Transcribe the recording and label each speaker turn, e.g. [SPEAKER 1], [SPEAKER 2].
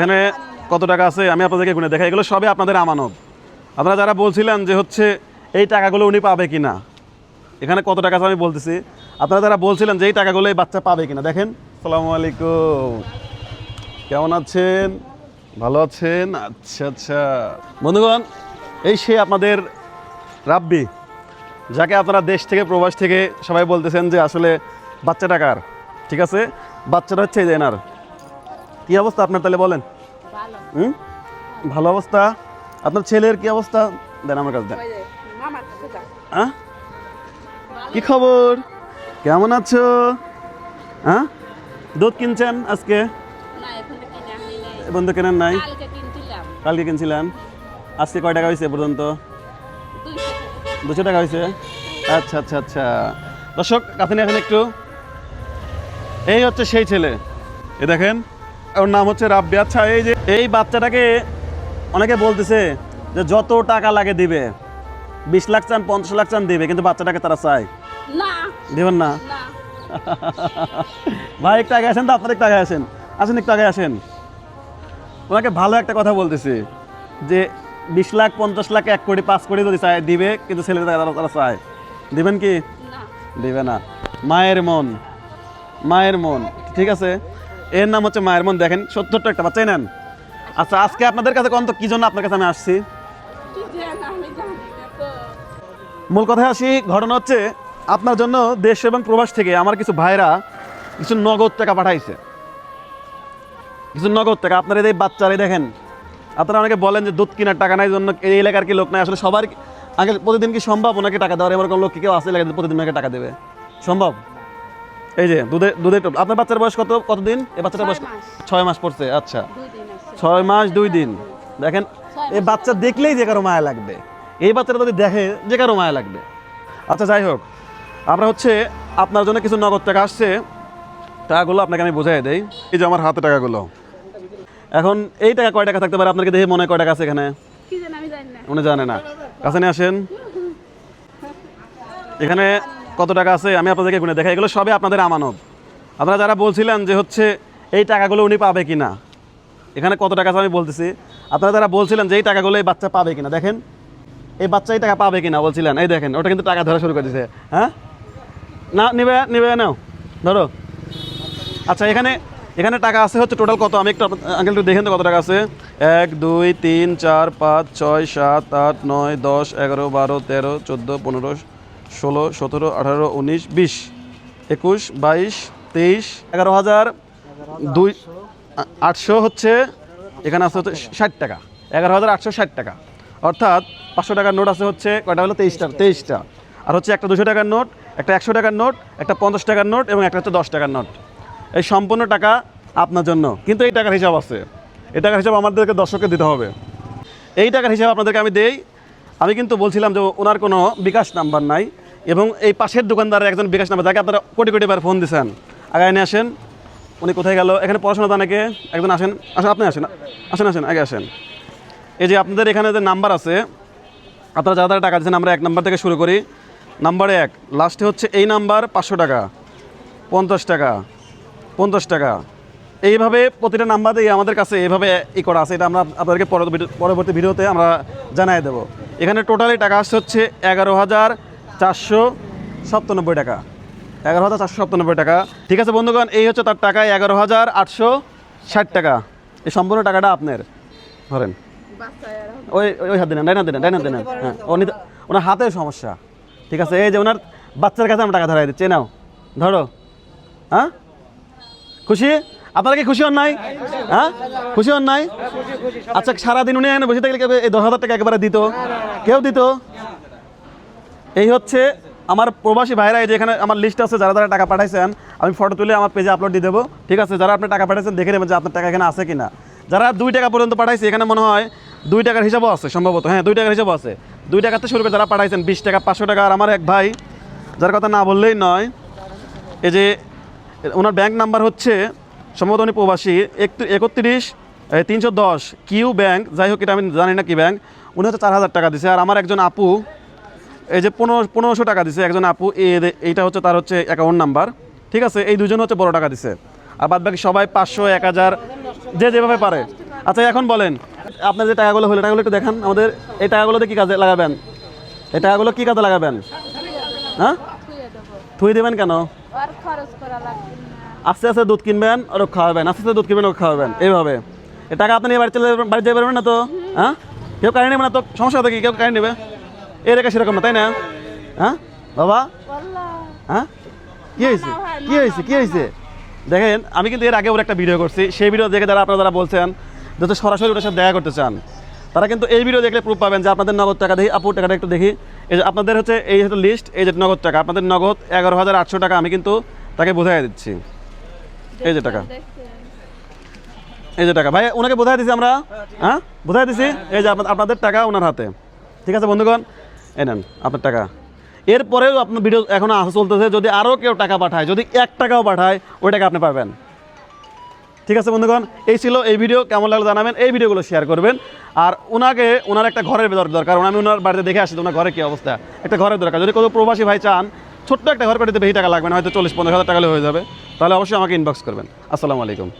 [SPEAKER 1] এখানে কত টাকা আছে আমি আপনাদেরকে গুনে দেখাই এগুলো সবই আপনাদের আমানত আপনারা যারা বলছিলেন যে হচ্ছে এই টাকাগুলো উনি পাবে কি না এখানে কত টাকা আছে আমি বলতেছি আপনারা যারা বলছিলেন যে এই টাকাগুলো এই বাচ্চা পাবে কিনা দেখেন সালাম আলাইকুম কেমন আছেন ভালো আছেন আচ্ছা আচ্ছা বন্ধুগণ এই সে আপনাদের রাব্বি যাকে আপনারা দেশ থেকে প্রবাস থেকে সবাই বলতেছেন যে আসলে বাচ্চা টাকার ঠিক আছে বাচ্চাটা হচ্ছে জেনার কি অবস্থা আপনার তাহলে বলেন হুম ভালো অবস্থা আপনার ছেলের কি অবস্থা দেন আমার কাছে দেন হ্যাঁ? কি খবর কেমন আছো হ্যাঁ দুধ কিনছেন আজকে বন্ধু কেনেন নাই কালকে কিনছিলেন আজকে কয় টাকা হয়েছে পর্যন্ত দুশো টাকা হয়েছে আচ্ছা আচ্ছা আচ্ছা দর্শক আপনি এখন একটু এই হচ্ছে সেই ছেলে এ দেখেন ওর নাম হচ্ছে রাব্বি আচ্ছা এই যে এই বাচ্চাটাকে অনেকে বলতেছে যে যত টাকা লাগে দিবে বিশ লাখ চান পঞ্চাশ লাখ চান দিবে কিন্তু বাচ্চাটাকে তারা চায় দেবেন না ভাই একটু আগে আসেন তো আপনার একটু আগে আসেন আসেন একটু আগে আসেন ওনাকে ভালো একটা কথা বলতেছি যে বিশ লাখ পঞ্চাশ লাখ এক কোটি পাঁচ কোটি যদি চায় দিবে কিন্তু ছেলে তারা তারা চায় দিবেন কি দিবে না মায়ের মন মায়ের মন ঠিক আছে এর নাম হচ্ছে মায়ের মন দেখেন সত্তরটা একটা বাচ্চাই নেন আচ্ছা আজকে আপনাদের কাছে কন্ত কি জন্য আপনার কাছে আমি আসছি মূল কথায় আসি ঘটনা হচ্ছে আপনার জন্য দেশ এবং প্রবাস থেকে আমার কিছু ভাইরা কিছু নগদ টাকা পাঠাইছে কিছু নগদ টাকা আপনার এই বাচ্চারাই দেখেন আপনারা অনেকে বলেন যে দুধ কেনার টাকা নাই জন্য এই এলাকার কি লোক নাই আসলে সবার আগে প্রতিদিন কি সম্ভব ওনাকে টাকা দেওয়ার এবার কোনো লোক কেউ আসে এলাকাতে প্রতিদিন ওনাকে টাকা দেবে সম্ভব এই যে দুধের দুধের টোপ আপনার বাচ্চার বয়স কত কতদিন এই বাচ্চাটা বয়স ছয় মাস পড়ছে আচ্ছা ছয় মাস দুই দিন দেখেন এই বাচ্চা দেখলেই যে কারো মায়া লাগবে এই বাচ্চাটা যদি দেখে যে কারো মায়া লাগবে আচ্ছা যাই হোক আমরা হচ্ছে আপনার জন্য কিছু নগদ টাকা আসছে টাকাগুলো আপনাকে আমি বোঝাই দেই এই যে আমার হাতে টাকাগুলো এখন এই টাকা কয় টাকা থাকতে পারে আপনাকে দেখে মনে কয় টাকা আছে এখানে উনি জানে না কাছে নিয়ে আসেন এখানে কত টাকা আছে আমি আপনাদেরকে গুনে দেখাই এগুলো সবই আপনাদের আমানত আপনারা যারা বলছিলেন যে হচ্ছে এই টাকাগুলো উনি পাবে কি না এখানে কত টাকা আছে আমি বলতেছি আপনারা যারা বলছিলেন যে এই টাকাগুলো এই বাচ্চা পাবে কিনা দেখেন এই বাচ্চা এই টাকা পাবে কিনা বলছিলেন এই দেখেন ওটা কিন্তু টাকা ধরা শুরু করে দিছে হ্যাঁ না নেবে নেবে নাও ধরো আচ্ছা এখানে এখানে টাকা আছে হচ্ছে টোটাল কত আমি একটু আঙ্কেল একটু দেখেন তো কত টাকা আছে এক দুই তিন চার পাঁচ ছয় সাত আট নয় দশ এগারো বারো তেরো চোদ্দো পনেরো ষোলো সতেরো আঠারো উনিশ বিশ একুশ বাইশ তেইশ এগারো হাজার দুই আটশো হচ্ছে এখানে আছে হচ্ছে ষাট টাকা এগারো হাজার আটশো ষাট টাকা অর্থাৎ পাঁচশো টাকার নোট আছে হচ্ছে কয়টা হলো তেইশটা তেইশটা আর হচ্ছে একটা দুশো টাকার নোট একটা একশো টাকার নোট একটা পঞ্চাশ টাকার নোট এবং একটা হচ্ছে দশ টাকার নোট এই সম্পূর্ণ টাকা আপনার জন্য কিন্তু এই টাকার হিসাব আছে এই টাকার হিসাব আমাদেরকে দর্শককে দিতে হবে এই টাকার হিসাব আপনাদেরকে আমি দেই আমি কিন্তু বলছিলাম যে ওনার কোনো বিকাশ নাম্বার নাই এবং এই পাশের দোকানদারের একজন বিকাশ নাম্বার যাকে আপনারা কোটি কোটি বার ফোন দিয়েছেন আগায় নিয়ে আসেন উনি কোথায় গেল এখানে পড়াশোনা অনেকে একজন আসেন আসেন আপনি আসেন আসেন আসেন আগে আসেন এই যে আপনাদের এখানে যে নাম্বার আছে আপনারা যারা যারা টাকা দিচ্ছেন আমরা এক নাম্বার থেকে শুরু করি নাম্বার এক লাস্টে হচ্ছে এই নাম্বার পাঁচশো টাকা পঞ্চাশ টাকা পঞ্চাশ টাকা এইভাবে প্রতিটা নাম্বার দিয়ে আমাদের কাছে এইভাবে ই করা আছে এটা আমরা আপনাদেরকে পরবর্তী ভিডিওতে আমরা জানাই দেবো এখানে টোটালি টাকা আসছে হচ্ছে এগারো হাজার চারশো সাতানব্বই টাকা এগারো হাজার চারশো সাতানব্বই টাকা ঠিক আছে বন্ধুগণ এই হচ্ছে তার টাকা এগারো হাজার আটশো ষাট টাকা এই সম্পূর্ণ টাকাটা আপনার ধরেন ওই ওই হাত দিলেন ডাইনার দিলেন ডাইনার দিলেন হ্যাঁ ওনার হাতে সমস্যা ঠিক আছে এই যে ওনার বাচ্চার কাছে আমি টাকা ধরাই দিচ্ছি নাও ধরো হ্যাঁ খুশি আপনারা কি খুশি হন নাই হ্যাঁ খুশি হন নাই আচ্ছা সারাদিন উনি এখানে বসে থাকলে এই দশ হাজার টাকা একবারে দিত কেউ দিত এই হচ্ছে আমার প্রবাসী ভাইরা যে এখানে আমার লিস্ট আছে যারা যারা টাকা পাঠাইছেন আমি ফটো তুলে আমার পেজে আপলোড দিয়ে দেবো ঠিক আছে যারা আপনি টাকা পাঠাইছেন দেখে নেবেন যে আপনার টাকা এখানে আছে কি না যারা দুই টাকা পর্যন্ত পাঠাইছে এখানে মনে হয় দুই টাকার হিসাবও আছে সম্ভবত হ্যাঁ দুই টাকার হিসাবও আছে দুই টাকাতে শুরু করে যারা পাঠাইছেন বিশ টাকা পাঁচশো টাকা আর আমার এক ভাই যার কথা না বললেই নয় এই যে ওনার ব্যাংক নাম্বার হচ্ছে সম্ভবত প্রবাসী একত্রি একত্রিশ তিনশো দশ কিউ ব্যাংক যাই হোক এটা আমি জানি না কি ব্যাংক উনি হচ্ছে চার হাজার টাকা দিছে আর আমার একজন আপু এই যে পনেরো পনেরোশো টাকা দিছে একজন আপু এইটা হচ্ছে তার হচ্ছে অ্যাকাউন্ট নাম্বার ঠিক আছে এই দুজন হচ্ছে বড় টাকা দিছে আর বাদ বাকি সবাই পাঁচশো এক হাজার যে যেভাবে পারে আচ্ছা এখন বলেন আপনার যে টাকাগুলো হলো টাকাগুলো একটু দেখান আমাদের এই টাকাগুলোতে কী কাজে লাগাবেন এই টাকাগুলো কী কাজে লাগাবেন হ্যাঁ থুই দেবেন কেন আস্তে আস্তে দুধ কিনবেন রক্ষা খাওয়াবেন আস্তে আস্তে দুধ কিনবেন ওকে খাওয়াবেন এইভাবে টাকা আপনি বাড়ি চলে বাড়ি যেতে পারবেন না তো হ্যাঁ কেউ কারেন্ট নেবে না তো সমস্যা থাকে কেউ কারেন্ট নেবে এর একা সেরকম না তাই না হ্যাঁ বাবা হ্যাঁ কী হয়েছে কী হয়েছে কী হয়েছে দেখেন আমি কিন্তু এর আগে ওর একটা ভিডিও করছি সেই ভিডিও দেখে যারা আপনারা যারা বলছেন যাতে সরাসরি ওটার সাথে দেখা করতে চান তারা কিন্তু এই ভিডিও দেখলে প্রুফ পাবেন যে আপনাদের নগদ টাকা দেখি আপুর টাকাটা একটু দেখি এই যে আপনাদের হচ্ছে এই হচ্ছে লিস্ট এই যে নগদ টাকা আপনাদের নগদ এগারো হাজার আটশো টাকা আমি কিন্তু তাকে বোঝাই দিচ্ছি এই যে টাকা এই যে টাকা ভাই ওনাকে বোঝাই দিছি আমরা হ্যাঁ বোঝাই দিছি এই যে আপনাদের টাকা ওনার হাতে ঠিক আছে বন্ধুগণ এ নেন আপনার টাকা এরপরেও আপনার ভিডিও এখন আস চলতেছে যদি আরও কেউ টাকা পাঠায় যদি এক টাকাও পাঠায় ওই টাকা আপনি পাবেন ঠিক আছে বন্ধুগণ এই ছিল এই ভিডিও কেমন লাগলো জানাবেন এই ভিডিওগুলো শেয়ার করবেন আর ওনাকে ওনার একটা ঘরের দরকার আমি ওনার বাড়িতে দেখে আসি ওনার ঘরে কী অবস্থা একটা ঘরের দরকার যদি কোনো প্রবাসী ভাই চান ছোট্ট একটা ঘর করে দিতে বেশি টাকা লাগবে না হয়তো চল্লিশ পঞ্চাশ হাজার টাকা হয়ে যাবে তাহলে অবশ্যই আমাকে ইনবক্স করবেন আসসালামু আলাইকুম